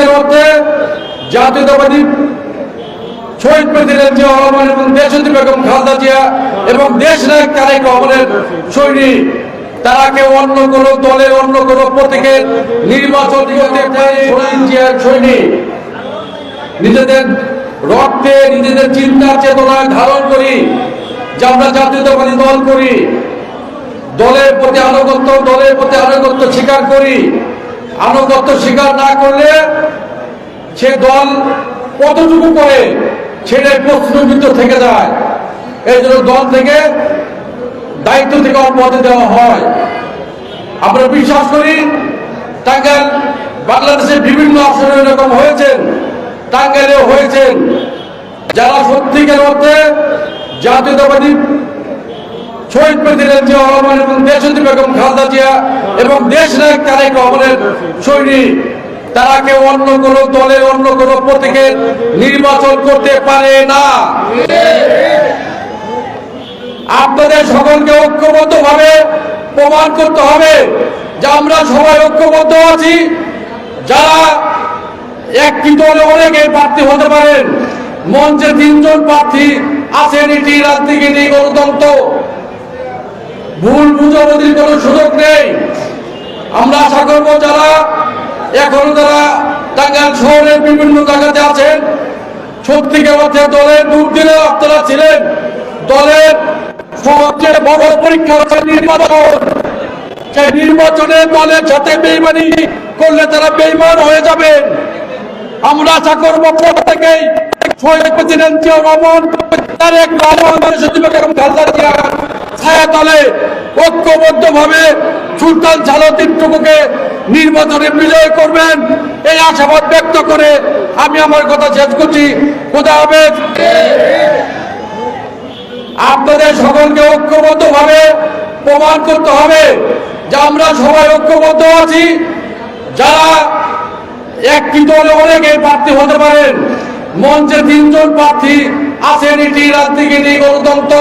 সত্যিকার অর্থে জাতীয়তাবাদী শহীদ প্রেসিডেন্ট জিয়া রহমান এবং দেশন্দি বেগম খালেদা জিয়া এবং দেশ নায়ক তারেক রহমানের সৈনিক। তারা কেউ অন্য কোন দলের, অন্য কোন প্রতীকের নির্বাচন নিজেদের রক্তে, নিজেদের চিন্তা চেতনায় ধারণ করি, যে আমরা জাতীয়তাবাদী দল করি, দলের প্রতি আনুগত্য, দলের প্রতি আনুগত্য স্বীকার করি। আনুগত্য স্বীকার না করলে সে দল কতটুকু করে সেটাই প্রশ্নবিদ্ধ থেকে যায়। এই জন্য দল থেকে দায়িত্ব থেকে অব্যাহতি দেওয়া হয়। আমরা বিশ্বাস করি টাঙ্গাইল বাংলাদেশের বিভিন্ন আসনে এরকম হয়েছেন, টাঙ্গাইলেও হয়েছেন। যারা সত্যিকার অর্থে জাতীয়তাবাদী শহীদ প্রেসিডেন্ট এবং দেশন্দি বেগম এবং দেশ নায়ক তারেক রহমানের সৈনিক। তারা অন্য কোন দলের, অন্য নির্বাচন করতে পারে না। আপনাদের সকলকে ঐক্যবদ্ধ ভাবে প্রমাণ করতে হবে যে আমরা সবাই ঐক্যবদ্ধ আছি। যারা একটি দলে অনেকে প্রার্থী হতে পারেন, মঞ্চে তিনজন প্রার্থী আছেন, এটি রাজনীতি, গণতন্ত্র। ভুল বুঝাবুঝির কোনো সুযোগ নেই। আমরা আশা করব যারা, এখনও যারা টাঙ্গাইল শহরের বিভিন্ন জায়গাতে আছেন, সত্যিকার অর্থে দলের দুর্দিনে আপনারা ছিলেন। দলের সবচেয়ে বড় পরীক্ষা হচ্ছে নির্বাচন। সেই নির্বাচনে দলের সাথে বেইমানি করলে তারা বেইমান হয়ে যাবেন। আমরা আশা করব প্রত্যেকেই শহীদ প্রেসিডেন্ট জিয়া রহমান তারেক রহমান সচিব খালেদা জিয়া। তলে ঐক্যবদ্ধ ভাবে সুলতান সালাউদ্দিন নির্বাচনে বিজয় করবেন, এই আশাবাদ ব্যক্ত করে আমি আমার কথা শেষ করছি। আপনাদের সকলকে ঐক্যবদ্ধ ভাবে প্রমাণ করতে হবে যে আমরা সবাই ঐক্যবদ্ধ আছি, যারা একটি দলে অনেকে প্রার্থী হতে পারেন। মঞ্চে তিনজন প্রার্থী আছেন, এটি রাজনীতি, গণতন্ত্র।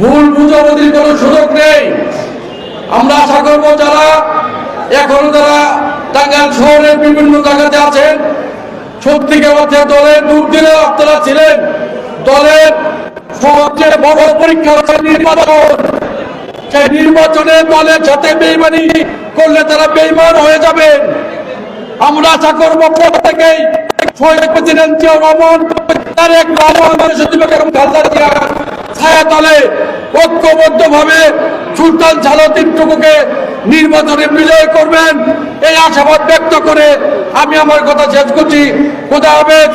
ভুল বুঝাবুঝির কোনো সুযোগ নেই। আমরা আশা করব যারা, এখনও যারা টাঙ্গাইল শহরের বিভিন্ন জায়গাতে আছেন, সত্যিকার অর্থে দলের দুর্দিনে আপনারা ছিলেন। দলের সবচেয়ে বড় পরীক্ষা নির্বাচন। সেই নির্বাচনে দলের সাথে বেইমানি করলে তারা বেইমান হয়ে যাবেন। আমরা আশা করব প্রত্যেকেই শহীদ প্রেসিডেন্ট রহমান তারেক রহমান সচিব খালেদা জিয়া ছায়া ঐক্যবদ্ধভাবে ঐক্যবদ্ধ ভাবে সুলতান সালাউদ্দিন টুকুকে নির্বাচনে বিজয় করবেন, এই আশাবাদ ব্যক্ত করে আমি আমার কথা শেষ করছি। খোদা হাফেজ।